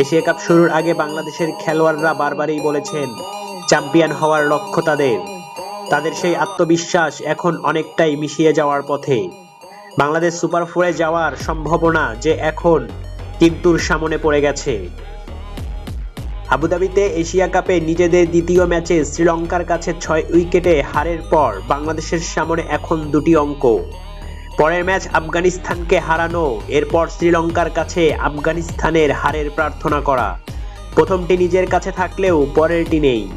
Asia cup শুরুর আগে বাংলাদেশের খেলোয়াড়রা বারবারই বলেছেন চ্যাম্পিয়ন হওয়ার লক্ষ্য তাদের। তাদের সেই আত্মবিশ্বাস এখন অনেকটাই মিশিয়ে যাওয়ার পথে। বাংলাদেশ সুপার ফোরে যাওয়ার সম্ভাবনা যে এখন কিন্তুর সামনে পড়ে গেছে। আবুধাবিতে এশিয়া কাপে নিজেদের দ্বিতীয় ম্যাচে শ্রীলঙ্কার কাছে ছয় উইকেটে হারের পর বাংলাদেশের সামনে এখন দুটি অঙ্ক। পরের ম্যাচ আফগানিস্তানকে হারানো, এরপর শ্রীলঙ্কার কাছে আফগানিস্তানের হারের প্রার্থনা করা। প্রথমটি নিজের কাছে থাকলেও পরেরটি নেই।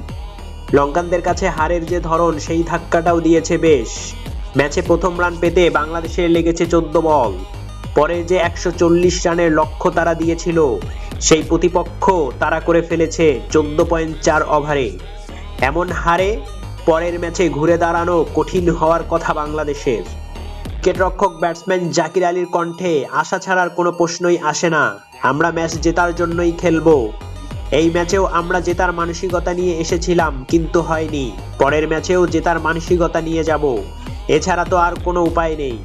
লঙ্কানদের কাছে হারের যে ধরন, সেই ধাক্কাটাও দিয়েছে বেশ। ম্যাচে প্রথম রান পেতে বাংলাদেশের লেগেছে চোদ্দ বল। পরে যে একশো চল্লিশ রানের লক্ষ্য তারা দিয়েছিল, সেই প্রতিপক্ষ তারা করে ফেলেছে চোদ্দ পয়েন্ট চার ওভারে। এমন হারে পরের ম্যাচে ঘুরে দাঁড়ানো কঠিন হওয়ার কথা বাংলাদেশের। উইকেটরক্ষক ব্যাটসম্যান জাকির আলীর কণ্ঠে আশা ছাড়ার কোনো প্রশ্নই আসে না। আমরা ম্যাচ জেতার জন্যই খেলব। এই ম্যাচেও আমরা জেতার মানসিকতা নিয়ে এসেছিলাম, কিন্তু হয়নি। পরের ম্যাচেও জেতার মানসিকতা নিয়ে যাব। এছাড়া তো আর কোনো উপায় নেই।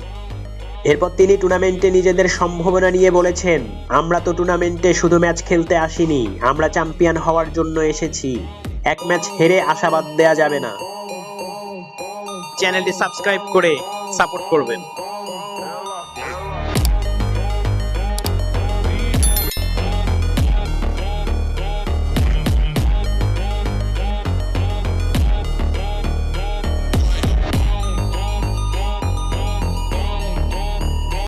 এরপর তিনি টুর্নামেন্টে নিজেদের সম্ভাবনা নিয়ে বলেছেন, আমরা তো টুর্নামেন্টে শুধু ম্যাচ খেলতে আসিনি, আমরা চ্যাম্পিয়ন হওয়ার জন্য এসেছি। এক ম্যাচ হেরে আশাবাদ দেয়া যাবে না। চ্যানেলটি সাবস্ক্রাইব করে সাপোর্ট করবেন।